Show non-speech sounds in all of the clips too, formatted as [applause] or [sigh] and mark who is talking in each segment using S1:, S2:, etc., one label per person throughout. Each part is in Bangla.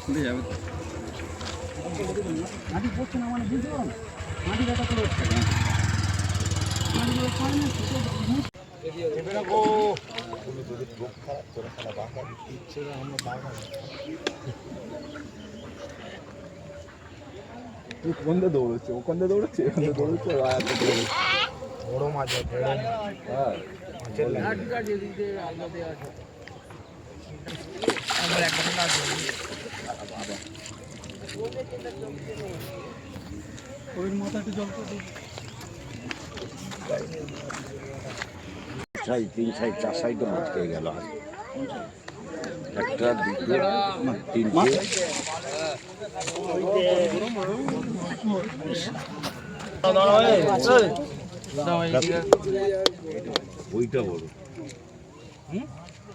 S1: খুলে যাবে
S2: মাটি পড়ছে না মানে বুঝতে পারো মাটি।
S3: কোন দিয়ে দৌড়চ্ছে ও কোন দিয়ে দৌড়চ্ছে ওখান দিয়ে দৌড়চ্ছে
S4: বড় মাছ বড় মাছ।
S2: জল
S5: সাইড তিন সাইড চার সাইডে মাছ খেয়ে গেল একটা দুটো তিনটে। ওইটা বড়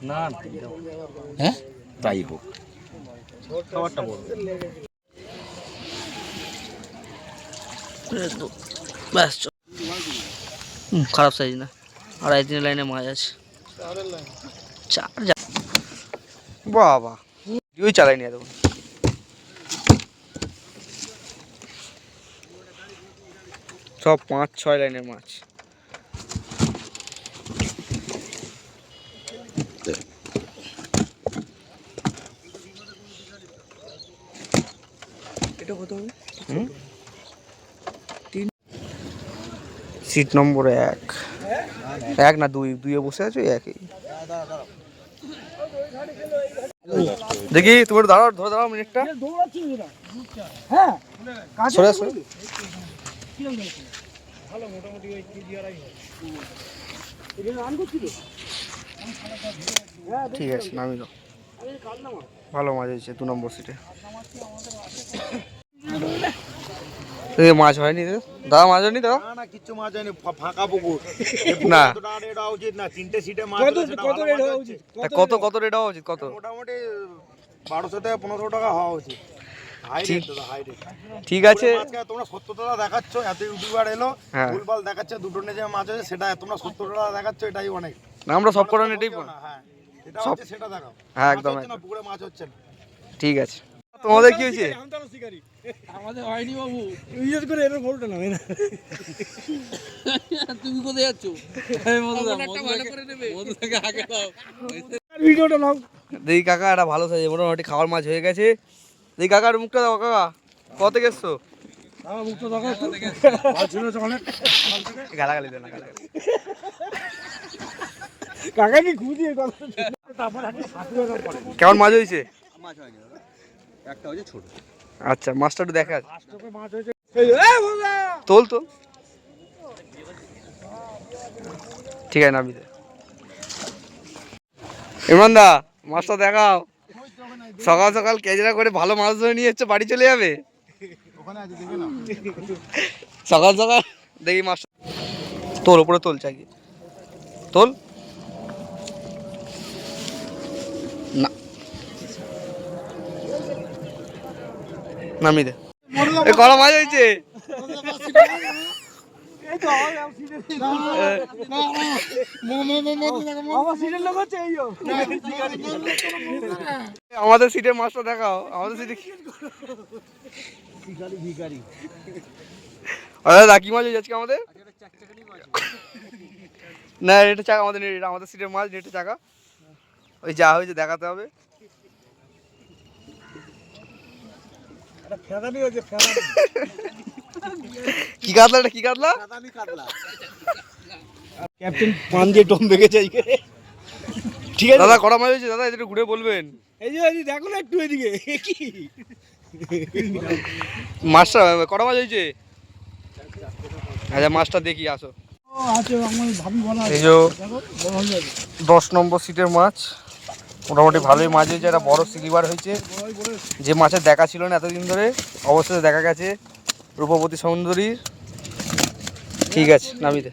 S1: না।
S5: হ্যাঁ? তাই হোক।
S1: খাবারটা
S6: ব্যাস চ- খারাপ সাইজ না। আড়াই তিন লাইনে মাছ আছে। চার যা। বাবা। ভিডিওই চালাইনি এত। সব পাঁচ ছয় লাইনের মাছ। এটা কত? হবে সিট নম্বর এক। এক না দুই? দুইয়ে বসে আছো? একই। দেখি তুমি দাঁড়াও ধরে দাঁড়াও মিনিটটা
S2: হ্যাঁ
S6: সরে
S2: করছিল
S6: ঠিক আছে নামি দাও। ভালো মাছ হয়েছে দু নম্বর সিটে মাছ হয়নি রে? দাদা মাছ হয়নি দাদা?
S4: না না কিচ্ছু মাছ হয়নি ফাঁকা পুকুর। [laughs]
S6: না।
S4: কত রেট হওয়া উচিত না তিনটে সিটে মাছ
S2: কত কত রেট হওয়া উচিত?
S6: কত কত রেট হওয়া উচিত? কত?
S4: মোটামুটি বারোশো থেকে পনেরোশো টাকা হওয়া উচিত। হাই রেট দাদা হাই রেট
S6: ঠিক আছে।
S4: তোমরা সত্তর টাকা দেখাচ্ছ এত ইউটিউবার এলো
S6: হ্যাঁ।
S4: ভুলভাল দেখাচ্ছে দুটো নেজে মাছ আছে সেটা তোমরা সত্তর টাকা দেখাচ্ছ এটাই অনেক।
S6: না আমরা সব কটা নেটেই
S4: হ্যাঁ। সেটা দেখাও।
S6: হ্যাঁ, একদম,
S4: পুকুরে মাছ হচ্ছে না।
S6: ঠিক আছে। তোমাদের কি হয়েছে?
S1: আমাদের হয়নি বাবু।
S2: করে এর ভোলটা নামে না?
S1: তুমি কোথায় যাচ্ছ? ভালো করে নেবে। মধু থেকে আগে দাও।
S2: ভিডিওটা নাও।
S6: দেখি কাকা একটা ভালো সাইজ মোটামুটি খাওয়ার মাছ হয়ে গেছে। দেখি কাকার মুখটা দাও কাকা। কত থেকে এসছো?
S2: আমার মুখটা দেখা একটু ভালো ছিল তো অনেক
S6: গালাগালি দেয় না গালাগালি
S2: কাকা। কি খুঁজিয়ে কথা তারপর একটা সাথে টাকা পড়ে।
S6: কেমন মাছ হয়েছে?
S1: মাছ হয়নি দাদা। একটা হচ্ছে ছোট।
S6: আচ্ছা মাছটা একটু দেখা তোল তোল। ঠিক আছে নামি দে। ইমরান দা মাছটা দেখাও। সকাল সকাল কেজরা করে ভালো মাছ ধরে নিয়ে এসছে বাড়ি চলে যাবে? সকাল সকাল দেখি মাছ। তোল উপরে তোল চাই তোল। না। নামি দে। কড়া মাছ হয়েছে। আমাদের সিটের মাছটা দেখাও আমাদের সিটে কি মাছ হয়েছে আজকে আমাদের? না এটা চাকা আমাদের আমাদের সিটের মাছ নেটে চাকা। ওই যা হয়েছে দেখাতে হবে
S2: একটা ফেদানি হয়েছে ফেদানি
S6: কি কাতলা এটা? কি কাতলা
S2: ক্যাপ্টেন পান দিয়ে টম বেঁকেছে ঠিক আছে?
S6: দাদা কটা মাছ হয়েছে দাদা এটা ঘুরে বলবেন।
S2: এই যে দেখো না একটু এদিকে।
S6: মাছটা কটা মাছ হয়েছে? আচ্ছা মাছটা দেখি আসো।
S2: ও আছে আমার ভাবি বলা
S6: এই যে
S2: দেখো বড় যাবে।
S6: দশ নম্বর সিটের মাছ। মোটামুটি ভালোই মাছ হয়েছে একটা বড় সিলিভার হয়েছে। যে মাছের দেখা ছিল না এতদিন ধরে অবশ্যই দেখা গেছে রূপবতী সুন্দরীর ঠিক আছে নামিতে